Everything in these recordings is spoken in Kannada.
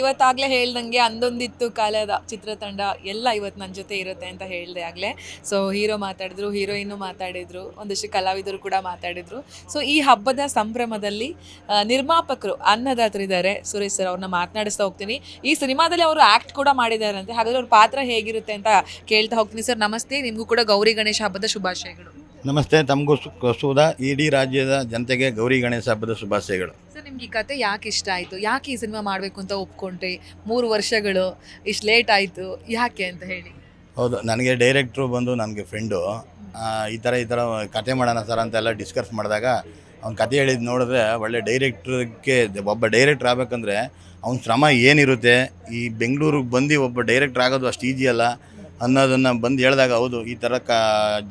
ಇವತ್ತಾಗ್ಲೇ ಹೇಳ್ದಂಗೆ ಅಂದೊಂದಿತ್ತು ಕಾಲದ ಚಿತ್ರತಂಡ ಎಲ್ಲ ಇವತ್ತು ನನ್ನ ಜೊತೆ ಇರುತ್ತೆ ಅಂತ ಹೇಳಿದೆ ಆಗಲೇ ಸೊ ಹೀರೋ ಮಾತಾಡಿದ್ರು ಹೀರೋಯಿನ್ನು ಮಾತಾಡಿದ್ರು ಒಂದಿಷ್ಟು ಕಲಾವಿದರು ಕೂಡ ಮಾತಾಡಿದ್ರು ಸೊ ಈ ಹಬ್ಬದ ಸಂಭ್ರಮದಲ್ಲಿ ನಿರ್ಮಾಪಕರು ಅನ್ನದಾತರಿದ್ದಾರೆ ಸುರೇಶ್ ಸರ್ ಅವ್ರನ್ನ ಮಾತನಾಡಿಸ್ತಾ ಹೋಗ್ತೀನಿ ಈ ಸಿನಿಮಾದಲ್ಲಿ ಅವರು ಆ್ಯಕ್ಟ್ ಕೂಡ ಮಾಡಿದಾರಂತೆ ಹಾಗಾದ್ರೆ ಅವ್ರ ಪಾತ್ರ ಹೇಗಿರುತ್ತೆ ಅಂತ ಕೇಳ್ತಾ ಹೋಗ್ತೀನಿ ಸರ್ ನಮಸ್ತೆ ನಿಮಗೂ ಕೂಡ ಗೌರಿ ಗಣೇಶ ಹಬ್ಬದ ಶುಭಾಶಯಗಳು ನಮಸ್ತೆ ತಮಗೂ ಸುಧಾ ಇಡೀ ರಾಜ್ಯದ ಜನತೆಗೆ ಗೌರಿ ಗಣೇಶ ಹಬ್ಬದ ಶುಭಾಶಯಗಳು ನಿಮ್ಗೆ ಈ ಕತೆ ಯಾಕೆ ಇಷ್ಟ ಆಯಿತು ಯಾಕೆ ಈ ಸಿನಿಮಾ ಮಾಡಬೇಕು ಅಂತ ಒಪ್ಕೊಂಡ್ರಿ ಮೂರು ವರ್ಷಗಳು ಇಷ್ಟು ಲೇಟ್ ಆಯಿತು ಯಾಕೆ ಅಂತ ಹೇಳಿ ಹೌದು ನನಗೆ ಡೈರೆಕ್ಟ್ರು ಬಂದು ನನಗೆ ಫ್ರೆಂಡು ಈ ಥರ ಈ ಥರ ಕತೆ ಮಾಡೋಣ ಸರ್ ಅಂತೆಲ್ಲ ಡಿಸ್ಕಸ್ ಮಾಡಿದಾಗ ಅವ್ನು ಕತೆ ಹೇಳಿದ್ದು ನೋಡಿದ್ರೆ ಒಳ್ಳೆ ಡೈರೆಕ್ಟ್ರಿಗೆ ಒಬ್ಬ ಡೈರೆಕ್ಟ್ರ್ ಆಗಬೇಕಂದ್ರೆ ಅವ್ನ ಶ್ರಮ ಏನಿರುತ್ತೆ ಈ ಬೆಂಗಳೂರಿಗೆ ಬಂದು ಒಬ್ಬ ಡೈರೆಕ್ಟ್ರ್ ಆಗೋದು ಅಷ್ಟು ಈಜಿ ಅಲ್ಲ ಅನ್ನೋದನ್ನು ಬಂದು ಹೇಳಿದಾಗ ಹೌದು ಈ ಥರ ಕ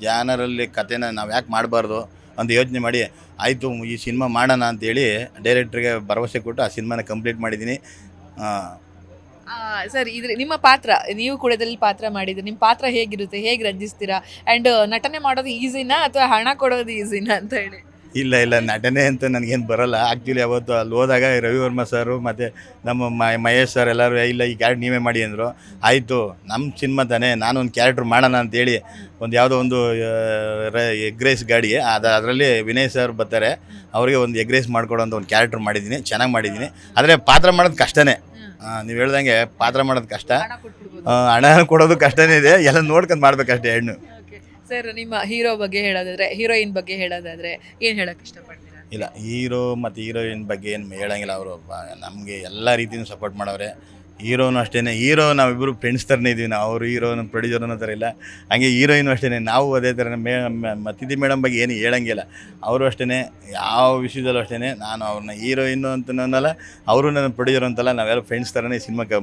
ಜಾನರಲ್ಲಿ ಕತೆನ ನಾವು ಯಾಕೆ ಮಾಡಬಾರ್ದು ಒಂದು ಯೋಚನೆ ಮಾಡಿ ಆಯಿತು ಈ ಸಿನಿಮಾ ಮಾಡೋಣ ಅಂತೇಳಿ ಡೈರೆಕ್ಟ್ರಿಗೆ ಭರವಸೆ ಕೊಟ್ಟು ಆ ಸಿನಿಮಾನ ಕಂಪ್ಲೀಟ್ ಮಾಡಿದ್ದೀನಿ ಸರ್ ಇದ್ರೆ ನಿಮ್ಮ ಪಾತ್ರ ನೀವು ಕೂಡ ಇದರಲ್ಲಿ ಪಾತ್ರ ಮಾಡಿದ್ರೆ ನಿಮ್ಮ ಪಾತ್ರ ಹೇಗಿರುತ್ತೆ ಹೇಗೆ ರಂಜಿಸ್ತೀರಾ ಆ್ಯಂಡ್ ನಟನೆ ಮಾಡೋದು ಈಸಿನಾ ಅಥವಾ ಹಣ ಕೊಡೋದು ಈಸಿನಾ ಅಂತ ಹೇಳಿ ಇಲ್ಲ ಇಲ್ಲ ನಟನೆ ಅಂತ ನನಗೇನು ಬರಲ್ಲ ಆ್ಯಕ್ಚುಲಿ ಅವತ್ತು ಅಲ್ಲಿ ಹೋದಾಗ ರವಿವರ್ಮ ಸರು ಮತ್ತು ನಮ್ಮ ಮಹೇಶ್ ಸರ್ ಎಲ್ಲರೂ ಇಲ್ಲ ಈ ಕ್ಯಾರೆಕ್ಟ್ ನೀವೇ ಮಾಡಿ ಅಂದರು ಆಯಿತು ನಮ್ಮ ಸಿನಿಮಾ ತಾನೇ ನಾನೊಂದು ಕ್ಯಾರೆಕ್ಟ್ರ್ ಮಾಡೋಣ ಅಂತೇಳಿ ಒಂದು ಯಾವುದೋ ಒಂದು ಎಗ್ ರೈಸ್ ಗಾಡಿ ಅದು ಅದರಲ್ಲಿ ವಿನಯ್ ಸರ್ ಬರ್ತಾರೆ ಅವರಿಗೆ ಒಂದು ಎಗ್ ರೈಸ್ ಮಾಡಿಕೊಡೋ ಅಂತ ಒಂದು ಕ್ಯಾರೆಕ್ಟ್ರ್ ಮಾಡಿದ್ದೀನಿ ಚೆನ್ನಾಗಿ ಮಾಡಿದ್ದೀನಿ ಆದರೆ ಪಾತ್ರ ಮಾಡೋದು ಕಷ್ಟನೇ ನೀವು ಹೇಳ್ದಂಗೆ ಪಾತ್ರ ಮಾಡೋದು ಕಷ್ಟ ಹಣ ಕೊಡೋದು ಕಷ್ಟನೇ ಇದೆ ಎಲ್ಲ ನೋಡ್ಕೊಂಡು ಮಾಡಬೇಕಷ್ಟೇ ಹೆಣ್ಣು ಸರ್ ನಿಮ್ಮ ಹೀರೋ ಬಗ್ಗೆ ಹೇಳೋದಾದ್ರೆ ಹೀರೋಯಿನ್ ಬಗ್ಗೆ ಹೇಳೋದಾದ್ರೆ ಏನು ಹೇಳಕ್ ಇಷ್ಟಪಡ್ತೀರಾ ಇಲ್ಲ ಹೀರೋ ಮತ್ತು ಹೀರೋಯಿನ್ ಬಗ್ಗೆ ಏನು ಹೇಳಂಗಿಲ್ಲ ಅವರು ನಮಗೆ ಎಲ್ಲ ರೀತಿಯೂ ಸಪೋರ್ಟ್ ಮಾಡವ್ರೆ ಹೀರೋನು ಅಷ್ಟೇ ಹೀರೋ ನಾವಿಬ್ಬರು ಫ್ರೆಂಡ್ಸ್ ಥರನೇ ಇದ್ದೀವಿ ನಾವು ಅವರು ಹೀರೋನು ಅನ್ನೋ ಥರ ಇಲ್ಲ ಹಂಗೆ ಹೀರೋಯಿನ್ ಅಷ್ಟೇ ನಾವು ಅದೇ ಥರ ಮೇ ಮೇಡಮ್ ಬಗ್ಗೆ ಏನು ಹೇಳಂಗಿಲ್ಲ ಅವರು ಅಷ್ಟೇ ಯಾವ ವಿಷಯದಲ್ಲೂ ಅಷ್ಟೇ ನಾನು ಅವ್ರನ್ನ ಹೀರೋಯಿನ್ನು ಅಂತ ನನ್ನಲ್ಲ ಅವರು ನನ್ನ ಪ್ರೊಡ್ಯೂಸರ್ ಅಂತಲ್ಲ ನಾವೆಲ್ಲ ಫ್ರೆಂಡ್ಸ್ ಥರನೇ ಸಿನಿಮಾಕ್ಕೆ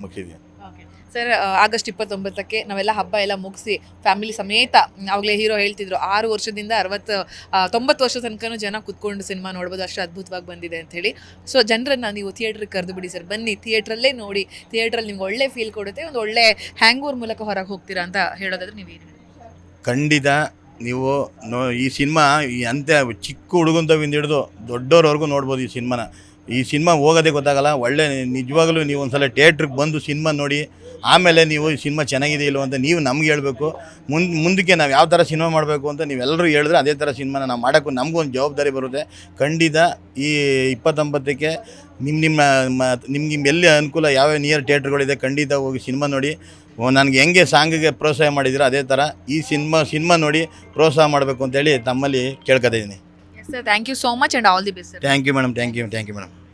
ಮುಗಿಸಿದ್ವಿ ಸರ್ ಆಗಸ್ಟ್ ಇಪ್ಪತ್ತೊಂಬತ್ತಕ್ಕೆ ನಾವೆಲ್ಲ ಹಬ್ಬ ಎಲ್ಲ ಮುಗಿಸಿ ಫ್ಯಾಮಿಲಿ ಸಮೇತ ಅವಾಗಲೇ ಹೀರೋ ಹೇಳ್ತಿದ್ರು ಆರು ವರ್ಷದಿಂದ ಅರವತ್ತು ತೊಂಬತ್ತು ವರ್ಷ ತನಕನೂ ಜನ ಕುತ್ಕೊಂಡು ಸಿನಿಮಾ ನೋಡ್ಬೋದು ಅಷ್ಟು ಅದ್ಭುತವಾಗಿ ಬಂದಿದೆ ಅಂತ ಹೇಳಿ ಸೊ ಜನರನ್ನು ನೀವು ಥಿಯೇಟ್ರಿಗೆ ಕರೆದು ಬಿಡಿ ಸರ್ ಬನ್ನಿ ಥಿಯೇಟ್ರಲ್ಲೇ ನೋಡಿ ಥಿಯೇಟ್ರಲ್ಲಿ ನಿಮ್ಗೆ ಒಳ್ಳೆ ಫೀಲ್ ಕೊಡುತ್ತೆ ಒಂದು ಒಳ್ಳೆ ಹ್ಯಾಂಗ್ ಓವರ್ ಮೂಲಕ ಹೊರಗೆ ಹೋಗ್ತೀರಾ ಅಂತ ಹೇಳೋದಾದ್ರೆ ನೀವೇನು ಖಂಡಿತ ನೀವು ನೋ ಈ ಸಿನಿಮಾ ಈ ಅಂತ ಚಿಕ್ಕ ಹುಡುಗಂತವಿಂದ ಹಿಡಿದು ದೊಡ್ಡವ್ರವರೆಗೂ ನೋಡ್ಬೋದು ಈ ಸಿನಿಮಾನ ಈ ಸಿನಿಮಾ ಹೋಗೋದೇ ಗೊತ್ತಾಗಲ್ಲ ಒಳ್ಳೆ ನಿಜವಾಗಲೂ ನೀವು ಒಂದು ಸಲ ಥಿಯೇಟ್ರಿಗೆ ಬಂದು ಸಿನಿಮಾ ನೋಡಿ ಆಮೇಲೆ ನೀವು ಈ ಸಿನಿಮಾ ಚೆನ್ನಾಗಿದೆ ಇಲ್ಲೋ ಅಂತ ನೀವು ನಮ್ಗೆ ಹೇಳಬೇಕು ಮುಂದೆ ಮುಂದಕ್ಕೆ ನಾವು ಯಾವ ಥರ ಸಿನಿಮಾ ಮಾಡಬೇಕು ಅಂತ ನೀವೆಲ್ಲರೂ ಹೇಳಿದ್ರೆ ಅದೇ ಥರ ಸಿನಿಮಾನ ನಾವು ಮಾಡೋಕ್ಕೂ ನಮಗೂ ಒಂದು ಜವಾಬ್ದಾರಿ ಬರುತ್ತೆ ಖಂಡಿತ ಈ ಇಪ್ಪತ್ತೊಂಬತ್ತಕ್ಕೆ ನಿಮ್ಮ ನಿಮ್ಮ ನಿಮ್ಗೆ ಎಲ್ಲಿ ಅನುಕೂಲ ಯಾವ ನಿಯರ್ ಥಿಯೇಟ್ರ್ಗಳಿದೆ ಖಂಡಿತ ಹೋಗಿ ಸಿನಿಮಾ ನೋಡಿ ನನಗೆ ಹೆಂಗೆ ಸಾಂಗಿಗೆ ಪ್ರೋತ್ಸಾಹ ಮಾಡಿದ್ರೆ ಅದೇ ಥರ ಈ ಸಿನಿಮಾ ಸಿನಿಮಾ ನೋಡಿ ಪ್ರೋತ್ಸಾಹ ಮಾಡಬೇಕು ಅಂತೇಳಿ ತಮ್ಮಲ್ಲಿ ಕೇಳ್ಕೊತಿದ್ದೀನಿ Sir, thank you so much and all the best, sir. Thank you, madam. Thank you, madam.